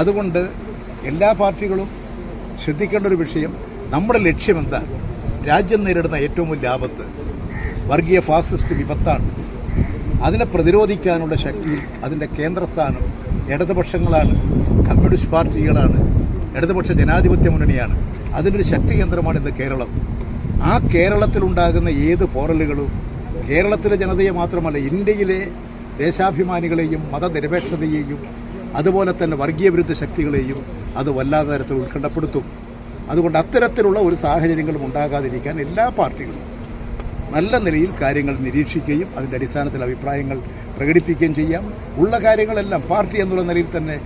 അതുകൊണ്ട് എല്ലാ പാർട്ടികളും ശ്രദ്ധിക്കേണ്ട ഒരു വിഷയം നമ്മുടെ ലക്ഷ്യം രാജ്യം നേരിടുന്ന ഏറ്റവും വലിയ ആപത്ത് വർഗീയ ഫാസിസ്റ്റ് വിപത്താണ്. അതിനെ പ്രതിരോധിക്കാനുള്ള ശക്തിയിൽ അതിന്റെ കേന്ദ്രസ്ഥാനം ഇടതുപക്ഷങ്ങളാണ് കമ്മ്യൂണിസ്റ്റ് പാർട്ടികളാണ് ഇടതുപക്ഷ ജനാധിപത്യ മുന്നണിയാണ്. അതിനൊരു ശക്തി കേന്ദ്രമാണ് ഇന്ന് കേരളം. ആ കേരളത്തിലുണ്ടാകുന്ന ഏത് പോറലുകളും കേരളത്തിലെ ജനതയെ മാത്രമല്ല ഇന്ത്യയിലെ ദേശാഭിമാനികളെയും മതനിരപേക്ഷതയെയും അതുപോലെ തന്നെ വർഗീയ വിരുദ്ധ ശക്തികളെയും അത് വല്ലാത്ത തരത്തിൽ ഉത്കണ്ഠപ്പെടുത്തും. അതുകൊണ്ട് അത്തരത്തിലുള്ള ഒരു സാഹചര്യങ്ങളും ഉണ്ടാകാതിരിക്കാൻ എല്ലാ പാർട്ടികളും നല്ല നിലയിൽ കാര്യങ്ങൾ നിരീക്ഷിക്കുകയും അതിന്റെ അടിസ്ഥാനത്തിൽ അഭിപ്രായങ്ങൾ പ്രകടിപ്പിക്കുകയും ചെയ്യാം. ഉള്ള കാര്യങ്ങളെല്ലാം പാർട്ടി എന്നുള്ള നിലയിൽ തന്നെ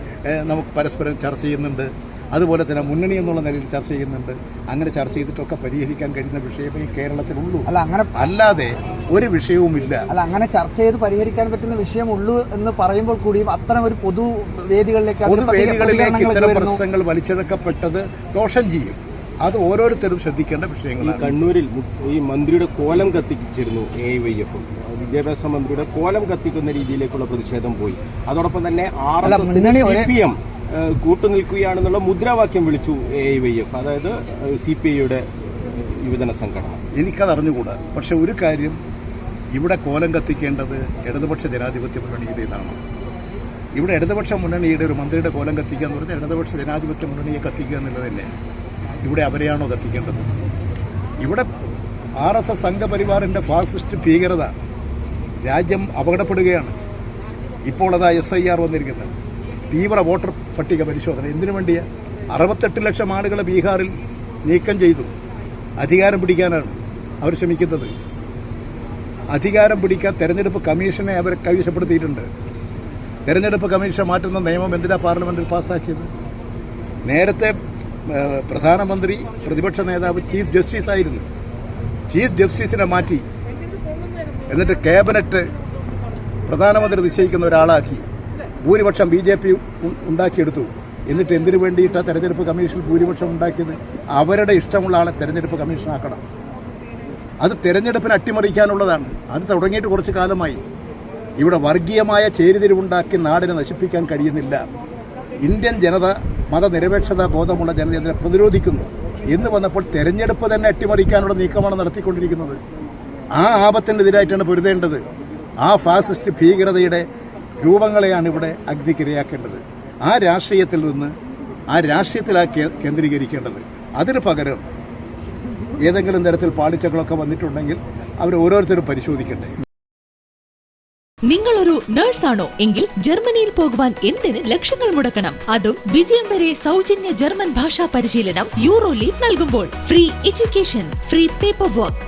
നമുക്ക് പരസ്പരം ചർച്ച ചെയ്യുന്നുണ്ട്. അതുപോലെ തന്നെ മുന്നണി എന്നുള്ള നിലയിൽ ചർച്ച ചെയ്യുന്നുണ്ട്. അങ്ങനെ ചർച്ച ചെയ്തിട്ടൊക്കെ പരിഹരിക്കാൻ കഴിയുന്ന വിഷയമേ കേരളത്തിലുള്ളൂ. അല്ല അങ്ങനെ അല്ലാതെ ഒരു വിഷയവുമില്ല. അല്ല അങ്ങനെ ചർച്ച ചെയ്ത് പരിഹരിക്കാൻ പറ്റുന്ന വിഷയമുള്ളൂ എന്ന് പറയുമ്പോൾ കൂടിയും അത്തരം ഒരു പൊതു വേദികളിലേക്ക് പൊതു വേദികളിലേക്ക് പൊതുവേദികളിലേക്ക് ഇത്തരം പ്രശ്നങ്ങൾ വലിച്ചെടുക്കപ്പെട്ടത് ദോഷം ചെയ്യും. അത് ഓരോരുത്തരും ശ്രദ്ധിക്കേണ്ട വിഷയങ്ങളാണ്. കണ്ണൂരിൽ ഈ മന്ത്രിയുടെ കോലം കത്തിച്ചിരുന്നു എ വൈ എഫ് വിദ്യാഭ്യാസ മന്ത്രിയുടെ കോലം കത്തിക്കുന്ന രീതിയിലേക്കുള്ള പ്രതിഷേധം പോയി. അതോടൊപ്പം തന്നെ ആർ എസ് എസ് കൂട്ടുനിൽക്കുകയാണെന്നുള്ള മുദ്രാവാക്യം വിളിച്ചു എ ഐ വൈ എഫ് അതായത് സി പി ഐയുടെ യുവജന സംഘടന. എനിക്കത് അറിഞ്ഞുകൂടാ പക്ഷെ ഒരു കാര്യം ഇവിടെ കോലം കത്തിക്കേണ്ടത് ഇടതുപക്ഷ ജനാധിപത്യ മുന്നണിയുടേതാണ്. ഇവിടെ ഇടതുപക്ഷ മുന്നണിയുടെ ഒരു മന്ത്രിയുടെ കോലം കത്തിക്കുക എന്ന് പറഞ്ഞാൽ ഇടതുപക്ഷ ജനാധിപത്യ മുന്നണിയെ കത്തിക്കുക എന്നുള്ളത് തന്നെ. ഇവിടെ അവരെയാണോ കത്തിക്കേണ്ടത്? ഇവിടെ ആർ എസ് എസ് സംഘപരിവാറിന്റെ ഫാസിസ്റ്റ് ഭീകരത രാജ്യം അപകടപ്പെടുകയാണ്. ഇപ്പോൾ അതാ എസ് ഐ ആർ വന്നിരിക്കുന്നത്. തീവ്ര വോട്ടർ പട്ടിക പരിശോധന. എന്തിനു വേണ്ടിയാ അറുപത്തെട്ട് ലക്ഷം ആളുകളെ ബീഹാറിൽ നീക്കം ചെയ്തു. അധികാരം പിടിക്കാനാണ് അവർ ശ്രമിക്കുന്നത്. അധികാരം പിടിക്കാൻ തെരഞ്ഞെടുപ്പ് കമ്മീഷനെ അവർ കൈവശപ്പെടുത്തിയിട്ടുണ്ട്. തെരഞ്ഞെടുപ്പ് കമ്മീഷൻ മാറ്റുന്ന നിയമം എന്തിനാ പാർലമെന്റിൽ പാസ്സാക്കിയത്? നേരത്തെ പ്രധാനമന്ത്രി പ്രതിപക്ഷ നേതാവ് ചീഫ് ജസ്റ്റിസ് ആയിരുന്നു. ചീഫ് ജസ്റ്റിസിനെ മാറ്റി. എന്നിട്ട് ക്യാബിനറ്റ് പ്രധാനമന്ത്രി നിശ്ചയിക്കുന്ന ഒരാളാക്കി. ഭൂരിപക്ഷം ബി ജെ പി ഉണ്ടാക്കിയെടുത്തു. എന്നിട്ട് എന്തിനു വേണ്ടിയിട്ടാണ് തെരഞ്ഞെടുപ്പ് കമ്മീഷൻ ഭൂരിപക്ഷം ഉണ്ടാക്കിയത്? അവരുടെ ഇഷ്ടമുള്ള ആളെ തെരഞ്ഞെടുപ്പ് കമ്മീഷനാക്കണം. അത് തെരഞ്ഞെടുപ്പിനെ അട്ടിമറിക്കാനുള്ളതാണ്. അത് തുടങ്ങിയിട്ട് കുറച്ച് കാലമായി. ഇവിടെ വർഗീയമായ ചേരിതിരിവുണ്ടാക്കി നാടിനെ നശിപ്പിക്കാൻ കഴിയുന്നില്ല. ഇന്ത്യൻ ജനത മതനിരപേക്ഷത ബോധമുള്ള ജനത ഇതിനെ പ്രതിരോധിക്കുന്നു. എന്ന് വന്നപ്പോൾ തെരഞ്ഞെടുപ്പ് തന്നെ അട്ടിമറിക്കാനുള്ള നീക്കമാണ് നടത്തിക്കൊണ്ടിരിക്കുന്നത്. ആ ആപത്തിനെതിരായിട്ടാണ് പൊരുതേണ്ടത്. ആ ഫാസിസ്റ്റ് ഭീകരതയുടെ രൂപങ്ങളെയാണ് ഇവിടെ അഗ്നിക്കിരയാക്കേണ്ടത് ആ രാഷ്ട്രീയത്തിൽ നിന്ന് ആ രാഷ്ട്രീയത്തിലാ കേന്ദ്രീകരിക്കേണ്ടത്. അതിന് പകരം ഏതെങ്കിലും തരത്തിൽ പാളിച്ചകളൊക്കെ വന്നിട്ടുണ്ടെങ്കിൽ അവർ ഓരോരുത്തരും പരിശോധിക്കട്ടെ നിങ്ങളൊരു നഴ്സാണോ എങ്കിൽ ജർമ്മനിയിൽ പോകുവാൻ എന്തിന് ലക്ഷങ്ങൾ മുടക്കണം? അതും വിജയം വരെ സൗജന്യ ജർമ്മൻ ഭാഷാ പരിശീലനം യൂറോ ലീഗ് നൽകുമ്പോൾ. Free education free paper work